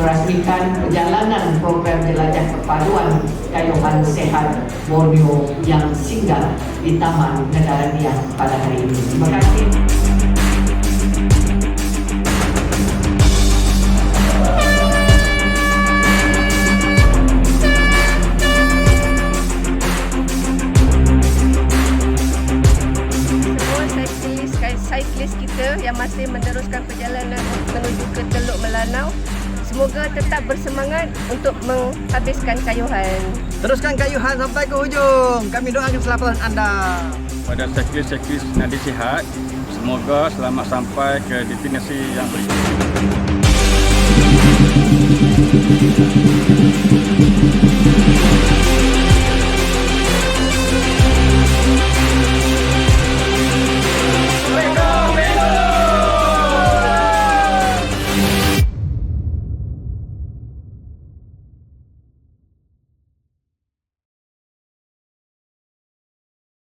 merasmikan perjalanan program jelajah perpaduan kayuhan sehat Borneo yang singgah di Taman Negara Niang pada hari ini. Terima kasih. yang masih meneruskan perjalanan menuju ke Teluk Melanau semoga tetap bersemangat untuk menghabiskan kayuhan. Teruskan kayuhan sampai ke hujung. Kami doakan keselamatan anda. pada seklis-seklis nadi sihat. Semoga selamat sampai ke destinasi yang berikut.